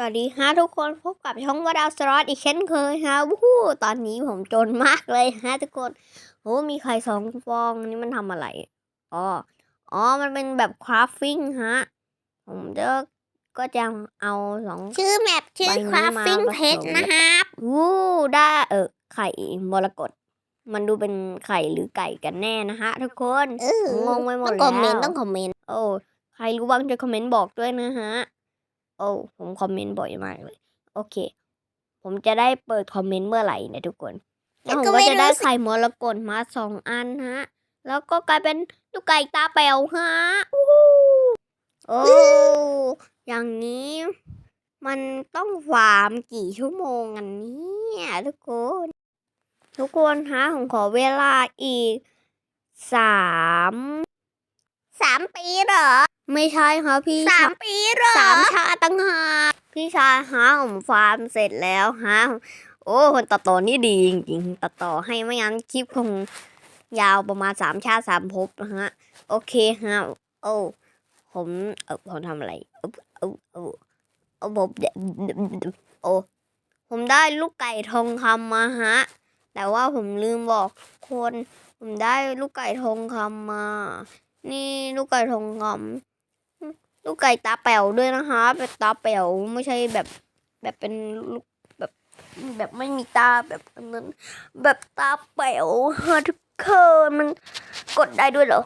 วัสดีฮะทุกคนพบกับช่องว่าดาวสล็อตอีกเช่นเคยฮะวู้ฮู้ตอนนี้ผมจนมากเลยฮะทุกคนโอ้มีไข่สองฟองนี่มันทำอะไรอ๋ออ๋อมันเป็นแบบคราฟฟิ้งฮะผมจะก็จะเอาสองชื่อแมปชื่อใบนี้ Crafting มาผสม Page นะครับวู้ได้เออไข่มรกตมันดูเป็นไข่หรือไก่กันแน่นะฮะทุกคนเอองงไปหมดต้องคอมเมนต์แล้วต้องคอมเมนต์โอ้ใครรู้บ้างจะคอมเมนต์บอกด้วยนะฮะ โอ้ผมคอมเมนต์บ่อยมากเลย โอเค ผมจะได้เปิดคอมเมนต์เมื่อไหร่เนะทุกคนแล้วผมก็จะได้ไข่มรกตมาสองอันฮะ แล้วก็กลายเป็นลูกไก่ตาแป๋วฮะอู้หูโอ้อย่างนี้มันต้องฟาร์มกี่ชั่วโมงอันนี้ทุกคน ทุกคนฮะผมขอเวลาอีกสามสามปีเหรอ ไม่ใช่ครับพี่สามชายปีเหรอสามชาติตั้งหากพี่ชายฮะผมฟาร์มเสร็จแล้วฮะโอ้คนตัดต่อนี่ดีจริงๆตัดต่อให้ไม่งั้นคลิปคงยาวประมาณสามชาติสามภพนะฮะ โอเคฮะโอ้ผมเออผมทำอะไรเออเออเออเออผมโอ้ผมได้ลูกไก่ทองคำมาฮะ แต่ว่าผมลืมบอกคน ผมได้ลูกไก่ทองคำมา นี่ลูกไก่ทองคำ ลูกไก่ตาแป๋วด้วยนะคะเป็นตาแป๋วไม่ใช่แบบแบบเป็นลูกแบบแบบไม่มีตาแบบนั้น แบบตาแป๋วฮะทุกคนมันกดได้ด้วยเหรอ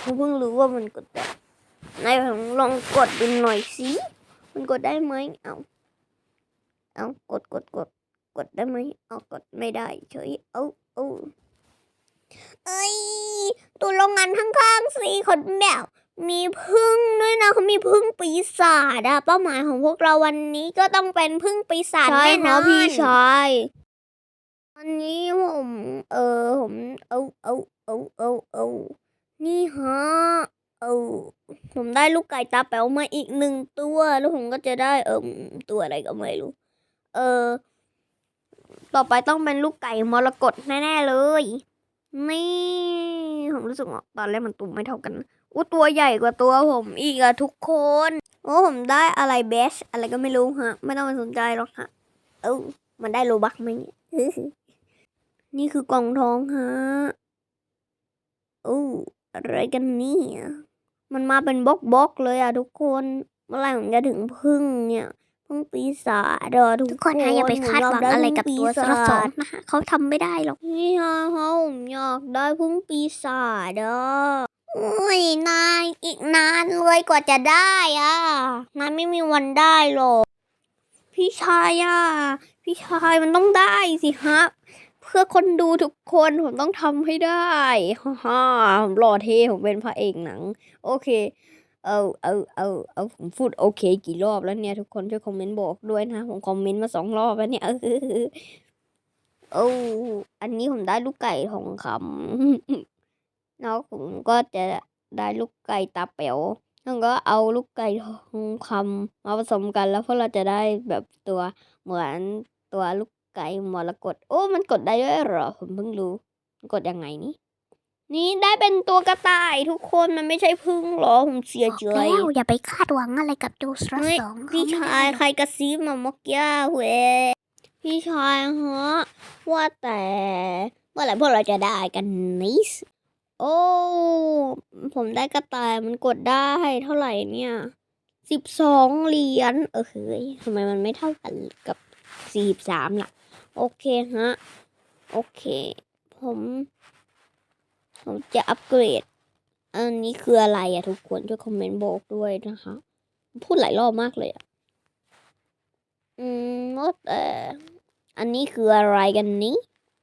ผมเพิ่งรู้ว่ามันกดได้ไหนผมลองกดดูหน่อยสิมันกดได้ไหมเอาเอากดกดกดกดได้ไหมเอากดไม่ได้เฉยเอาเอาเอ้ยดูโรงงานข้างๆสิคนแบบ มีพึ่งด้วยนะเขามีพึ่งปีศาจอะเป้าหมายของพวกเราวันนี้ก็ต้องเป็นพึ่งปีศาจใช่แน่คนรัอบพี่นชายอันนี้ผมเออผมเอาเอาเอาเอาเอานี่ฮะเอาผมได้ลูกไก่ตาแป๋วมาอีกหนึ่งตัวแล้วผมก็จะได้เออตัวอะไรก็ไม่รู้ เออ ต่อไปต้องเป็นลูกไก่มรกตแน่ๆเลย นี่ผมรู้สึกว่าตอนแรกมันตุ่มไม่เท่ากัน อู้ตัวใหญ่กว่าตัวผมอีกอะทุกคน โอ้ผมได้อะไรเบส อะไรก็ไม่รู้ฮะ ไม่ต้องไปสนใจหรอกฮะ เอ้ามันได้โลบักไหมเนี่ยนี่คือกล่องทองฮะโอ้อะไรกันเนี่ยมันมาเป็นบล็อกบล็อกๆเลยอะทุกคน เมื่อไหร่ผมจะถึงพึ่งเนี่ยพึ่งปีศาจอะทุกทุกคนนะอย่าไปคาดหวังอะไรกับตัวสรสองนะคะเขาทำไม่ได้หรอกนี่ฮะเขาผมอยากได้พึ่งปีศาจอะ อุ้ยนายอีกนานเลยกว่าจะได้อะนายไม่มีวันได้หรอกพี่ชายอะพี่ชายมันต้องได้สิฮะเพื่อคนดูทุกคนผมต้องทำให้ได้ฮ่าฮ่าผมหล่อเท่ผมเป็นพระเอกหนัง โอเค เอาเอาเอาเอาผมพูดโอเค กี่รอบแล้วเนี่ยทุกคนช่วยคอมเมนต์บอกด้วยนะ ผมคอมเมนต์มาสองรอบแล้วเนี่ยเออโอ้อันนี้ผมได้ลูกไก่ทองคำ แล้วผมก็จะได้ลูกไก่ตาแป๋วแล้วก็เอาลูกไก่ทองคำมาผสมกันแล้วพวกเราจะได้แบบตัวเหมือนตัวลูกไก่มรกตโอ้มันกดได้ด้วยเหรอผมเพิ่งรู้มันกดยังไงนี่นี่ได้เป็นตัวกระต่ายทุกคนมันไม่ใช่พึ่งหรอผมเสียใจแล้วอย่าไปคาดหวังอะไรกับตัวสรเฮ้ยสองพี่ชายใครกระซิบมาเมื่อกี้เว้ยพี่ชายฮะว่าแต่เมื่อไหร่พวกเราจะได้กันนิส โอ้ ผมได้กระต่ายมันกดได้เท่าไหร่เนี่ยสิบสองเหรียญเออเฮ้ยทำไมมันไม่เท่ากันกับสี่สามล่ะ โอเคฮะ โอเค ผม ผมจะอัปเกรด อันนี้คืออะไรอะทุกคน ช่วยคอมเมนต์บอกด้วยนะคะ พูดหลายรอบมากเลยอะอืมว่าแต่อันนี้คืออะไรกันนี้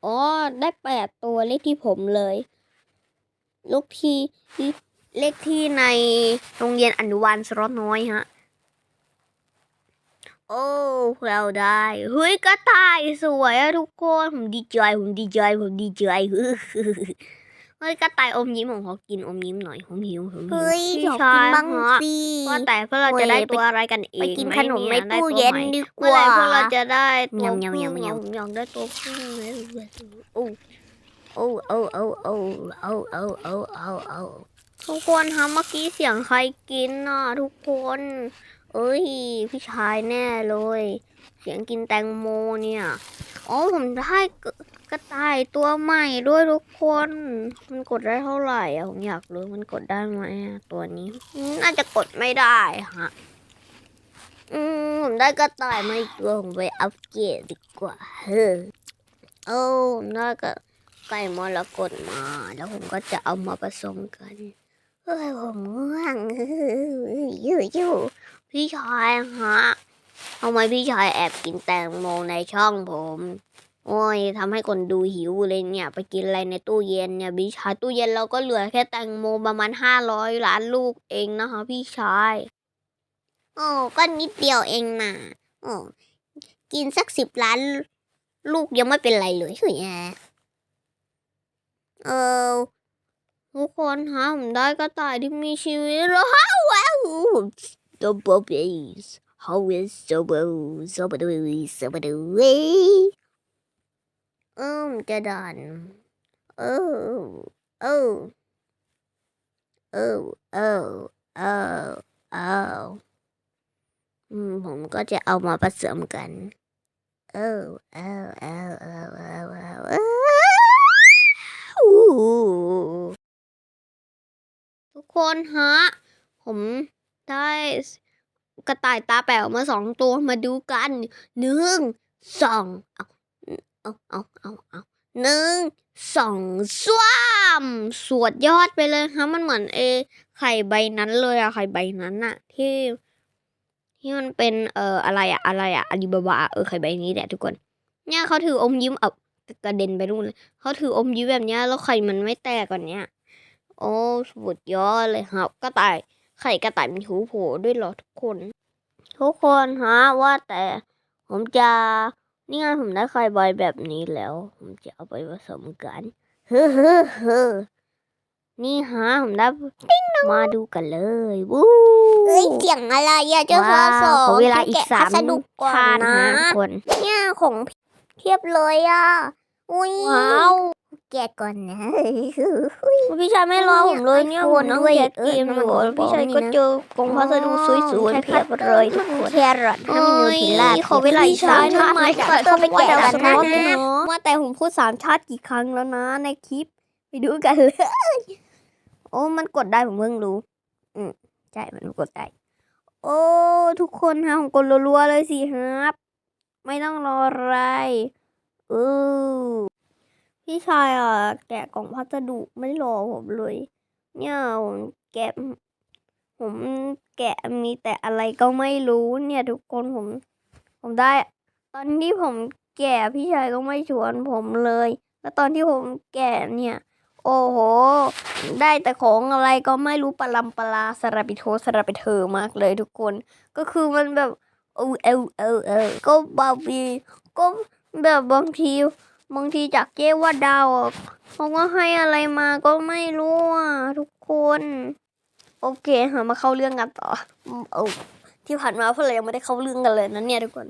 อ๋อ ได้แปดตัวเลขที่ผมเลย ลูกที่เลขที่ในโรงเรียนอนุบาลสรอน้อยฮะ โอ้เราได้ เฮ้ยกระต่ายสวยอะทุกคน ผมดีใจ ผมดีใจ ผมดีใจเฮ้ยกระต่ายอมยิ้มผมขอกินอมยิ้มหน่อยผมหิวผมหิวเฮ้ยพี่ขอชากินยบ้างฮะสิว่าแต่พวกเราจะได้โอ้ยตัวอะไรกันเองไปกินไหขนมในได้ตู้ตัวเย็นใหม่ดีกเมื่อไหร่ว่าพวกเราจะได้ตัวยำยำพึ่งยำยำผมอยากได้ตัวพึ่งเลยโอ้ โอ้โอ้โอ้โอ้โอ้โอ้โอ้โอ้โอ้ทุกคนคะเมื่อกี้เสียงใครกินน่ะทุกคน เอ้ยพี่ชายแน่เลย เสียงกินแตงโมเนี่ยอ๋อผมได้กระต่ายตัวใหม่ด้วยทุกคน มันกดได้เท่าไหร่อะผมอยากรู้มันกดได้ไหมอะตัวนี้น่าจะกดไม่ได้ฮะอืมผมได้กระต่ายมาอีกตัวผมไปอัปเกรดดีกว่าเฮ้อโอ้ผมได้กระ ไก่มรกตมา แล้วผมก็จะเอามาผสมกันเฮ้ยผมง่วงอยู่อยู่พี่ชายฮะทำไมพี่ชายแอบกินแตงโมในช่องผม โอ้ยทำให้คนดูหิวเลยเนี่ย ไปกินอะไรในตู้เย็นเนี่ยพี่ชายตู้เย็นเราก็เหลือแค่แตงโมประมาณห้าร้อยล้านลูกเองนะคะ พี่ชายโอ้ก็นิดเดียวเองนะโอ้กินสักสิบล้าน ลูกยังไม่เป็นไรเลยเฮ้ย เออทุกคนฮะผมได้กระต่ายที่มีชีวิตแล้วฮะว้าว Double bass how is double double double เออมจะดันเออเออเออเออเออเออผมก็จะเอามาผสมกันเออเออเทุกคนฮะ ผมได้กระต่ายตาแป๋วมาสองตัวมาดูกันหนึ่งสองเอาเอาเอาเอาเอาหนึ่งสองสวามสวดยอดไปเลยฮะมันเหมือนเอ ไข่ใบนั้นเลยอะไข่ใบนั้นอะที่ที่มันเป็นเอ่ออะไรอะอะไรอะอาลีบาบาเออไข่ใบนี้แหละทุกคน เนี่ยเขาถืออมยิ้มเอา กระเด็นไปนู่นเลยเขาถืออมยิ้มแบบเนี้ยแล้วไข่มันไม่แตกก่อนเนี้ยโอ้สุดยอดเลยครับกระต่ายไข่กระต่ายมีหูโผล่ด้วยเหรอทุกคน ทุกคนฮะว่าแต่ผมจะนี่ไงผมได้ไข่ใบแบบนี้แล้ว ผมจะเอาไปผสมกันเฮ้อเฮ้อเฮ้อนี่ฮะผมได้มาดูกันเลยวู้เอ้ยเสียงอะไรอะเจ้าสอว้าวสอขอเวลาอีกแะสามพัสดุก่อนชาตินะนะทุกคนเนี่ยของ เทียบเลยอะอุ้ยว้าวแกะก่อนนะพี่ชายไม่รอผมเลยเนี่ยไอผโฟมนนั่งด้วยแกะเกมอยู่เออพี่ชายก็เจอกล่องพัสดุสวยๆเพียบเลยทุกคนแครอทน้ำนิวทริลล่าขอเวลาอีกสามชาติมานะเข้าไปแกะกันนะว่าแต่ผมพูดสามชาติกี่ครั้งแล้วนะในคลิปไปดูกันเลย โอ้มันกดได้ผมเพิ่งรู้ อืมใช่มันกดได้ โอ้ ทุกคนฮะผมกดรัวๆเลยสิครับ ไม่ต้องรออะไรเออพี่ชายอะ แกะกล่องพัสดุไม่รอผมเลย เนี่ยผมแกะผมแกะมีแต่อะไรก็ไม่รู้เนี่ยทุกคนผม ผมได้ ตอนที่ผมแกะพี่ชายก็ไม่ชวนผมเลย แล้วตอนที่ผมแกะเนี่ย โอ้โห ได้แต่ของอะไรก็ไม่รู้ปลาลำปลาสระปิโทสระปิเธอมากเลยทุกคน ก็คือมันแบบ เออเออเออเออก็บางทีก็แบบบางทีบางทีจากเจ๊ว่าดาวเขาก็ให้อะไรมาก็ไม่รู้อะทุกคน โอเคมาเข้าเรื่องกันต่ออที่ผ่านมาพวกเรายังไม่ได้เข้าเรื่องกันเลยนะเนี่ยทุกคน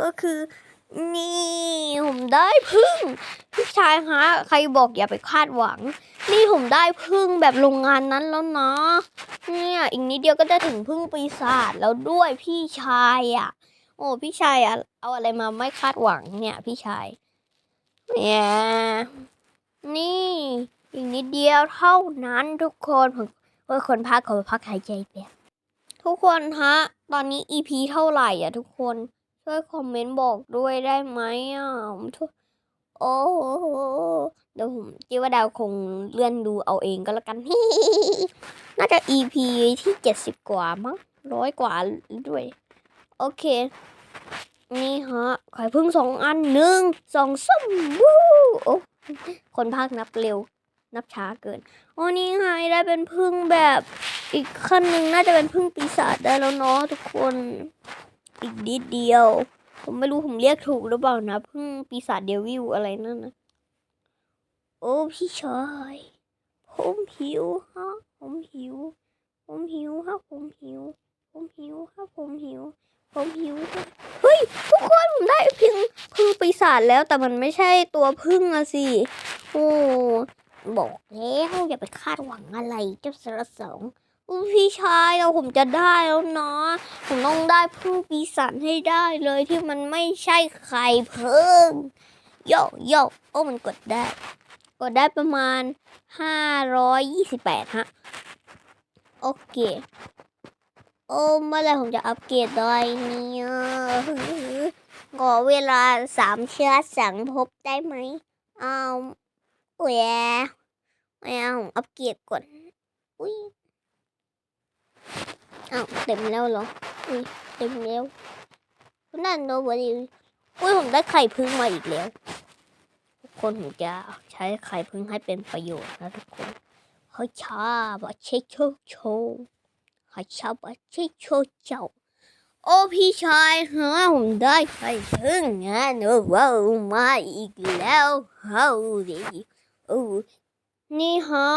ก็คือ นี่ผมได้พึ่งพี่ชายฮะใครบอกอย่าไปคาดหวัง นี่ผมได้พึ่งแบบโรงงานนั้นแล้วนะเนี่ยอีกนิดเดียวก็จะถึงพึ่งปีศาจแล้วด้วยพี่ชายอะ โอ้พี่ชายอะเอาอะไรมาไม่คาดหวังเนี่ยพี่ชายเนี่ยนี่อีกนิดเดียวเท่านั้นทุกคนผมเฮ้ยคนพักขอพักหายใจแป๊บทุกคนฮะ ตอนนี้ EP เท่าไหร่อะทุกคน ช่วยคอมเมนต์บอกด้วยได้ไหมอะผมช่วยโอ้โหเดี๋ยวผมคิดว่าดาวคงเลื่อนดูเอาเองก็แล้วกันน่าจะ EP ที่เจ็ดสิบกว่ามั้งร้อยกว่าด้วย โอเค นี่ฮะไข่พึ่งสองอันหนึ่งสองส้มวู้โอ้คนภาคนับเร็ว นับช้าเกินโอ้นี่ไงได้เป็นพึ่งแบบอีกขั้นหนึ่งน่าจะเป็นพึ่งปีศาจได้แล้วเนาะทุกคน อีกนิดเดียว ผมไม่รู้ผมเรียกถูกหรือเปล่านะเพิ่งปีศาจเดวิลอะไรนั่นนะโอ้พี่ชาย ผมหิวฮะ ผมหิว ผมหิวฮะ ผมหิว ผมหิวฮะ ผมหิว ผมหิวฮะ เฮ้ยทุกคนผมได้พึ่งพึ่งปีศาจแล้วแต่มันไม่ใช่ตัวพึ่งอะสิ โอ้บอกแล้วอย่าไปคาดหวังอะไรเจ้าสารสอง อ้อุ๊ยพี่ชายเราผมจะได้แล้วนะผมต้องได้พึ่งปีศาจให้ได้เลยที่มันไม่ใช่ไข่พึ่งโยโยโอ้มันกดได้ กดได้ประมาณห้าร้อยยี่สิบแปดฮะ โอเค โอ้เมื่อไรผมจะอัปเกรดได้เนี่ยขอเวลาสามเชื้อสังพบได้ไหมเอาแหวไม่เอาผมอัปเกรดก่อนอุ้ย อ้าวเต็มแล้วเหรออุ้ยเต็มแล้วนั่นโนบดีอุ้ยผมได้ไข่พึ่งมาอีกแล้วทุกคนผมจะใช้ไข่พึ่งให้เป็นประโยชน์นะทุกคนเฮ้ยชาบะเชโชโชเฮ้ยชาบะเชโชเจ้าโอ้พี่ชายฮะผมได้ไข่พึ่งงานโอ้ว้าวมาอีกแล้วเฮ้าดีโอ้นี่ฮะ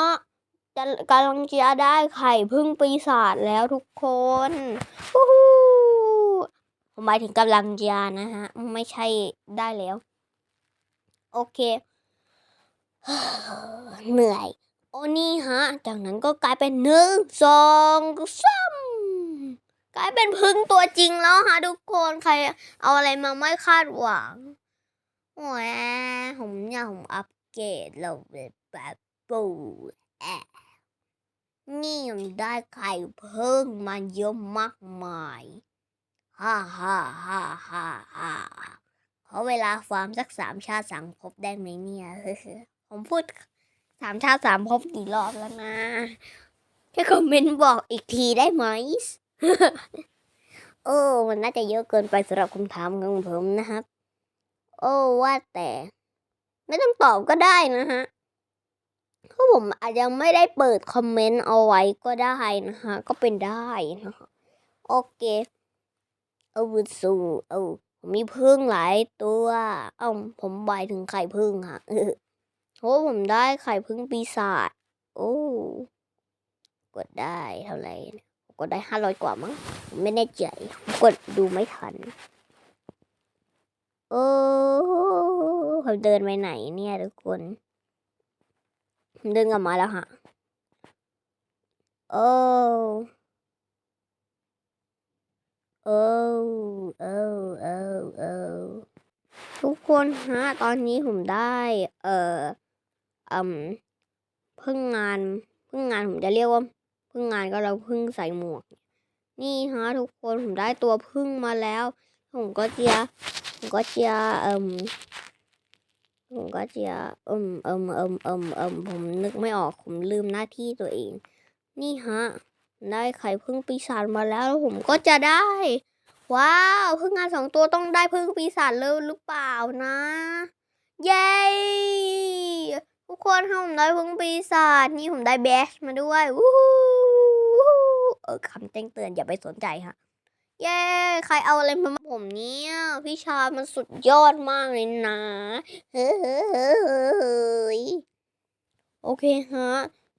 จะกำลังจะได้ไข่พึ่งปีศาจแล้วทุกคนวู้ฮู้ผมหมายถึงกำลังจะนะฮะ ไม่ใช่ได้แล้ว โอเค เหนื่อย โอ้นี่ฮะ จากนั้นก็กลายเป็นหนึ่งสองสามกลายเป็นพึ่งตัวจริงแล้วฮะทุกคนใครเอาอะไรมาไม่คาดหวังโอ้ยผมเนี่ยผมอัปเกรดเราแบบปูแอะ นี่ผมได้ไข่เพิ่งมาเยอะมากมาย ฮ่าฮ่าฮ่าฮ่าฮ่าขอเวลาฟาร์มสักสามชาติสังภพได้ไหมเนี่ยผมพูดสามชาติสามภพกี่รอบแล้วนะแค่คอมเมนต์บอกอีกทีได้ไหมโอ้มันน่าจะเยอะเกินไปสำหรับคำถามของผมนะครับ โอ้ว่าแต่ ไม่ต้องตอบก็ได้นะฮะ เพราผมอาจจะไม่ได้เปิดคอมเมนต์เอาไว้ก็ได้นะคะก็เป็นได้นะคะโอเคเอาสูเอาผมมีพึ่งหลายตัว เอาผมบายถึงไข่พึ่งค่ะเออโอ้ผมได้ไข่พึ่งปีศาจโอ้กดได้เท่าไหร่กดได้ห้าร้อยกว่ามั้งผมไม่แน่ใจกดดูไม่ทันโอ้ผมเดินไปไหนเนี่ยทุกคน ดึงกลับมาแล้วฮะ โอ้ โอ้ โอ้ โอ้ โอ้ทุกคนฮะ ตอนนี้ผมได้ เอ่ออืมพึ่งงานพึ่งงานผมจะเรียกว่าพึ่งงานก็เราพึ่งใส่หมวก นี่ฮะทุกคนผมได้ตัวพึ่งมาแล้ว ผมก็จะผมก็จะเอ่ม ผมก็จะเอิมเอิมเอิมเอิมเอิมผมนึกไม่ออกผมลืมหน้าที่ตัวเอง นี่ฮะ ได้ไข่พึ่งปีศาจมาแล้วผมก็จะได้ ว้าวพึ่งงานสองตัวต้องได้พึ่งปีศาจเลยหรือเปล่านะ เย้ทุกคนค่ะผมได้พึ่งปีศาจนี่ผมได้แบชมาด้วยวู้เออคำแจ้งเตือนอย่าไปสนใจค่ะ เย้ ใครเอาอะไรมาผมเนี่ยพี่ชายมันสุดยอดมากเลยนะ เฮ้ยโอเคฮะ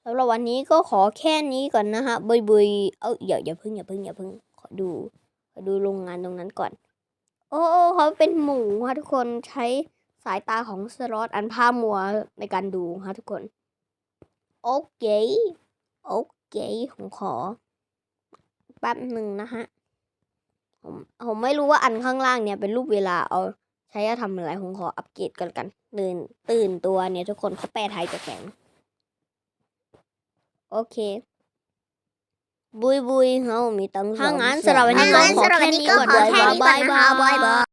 สำหรับวันนี้ก็ขอแค่นี้ก่อนนะฮะบุยบุยเอ้าอย่าอย่าเพึ่งอย่าเพึ่งอย่าเพึ่งขอดูขอดูโรงงานตรงนั้นก่อน โอ้เขาเป็นหมูฮะทุกคนใช้สายตาของสล็อตอันผ้ามัวในการดูฮะทุกคน โอเค โอเคผมขอแป๊บหนึ่งนะฮะ ผมผมไม่รู้ว่าอันข้างล่างเนี่ยเป็นรูปเวลาเอาใช้จะทำอะไรผมขออัปเกรดกันกันตื่นตื่นตัวเนี่ยทุกคนเขาแปลไทยจะแข็งโอเคบุยบุยเฮามีตังค์ถ้างั้นองสำหรับวันนี้ถ้าก็งั้นขอสำหรับแค่วันนี้นี้ก็ก่อนขอแค่นี้ก่อนนะคะบ๊ายบายบ๊ายบาย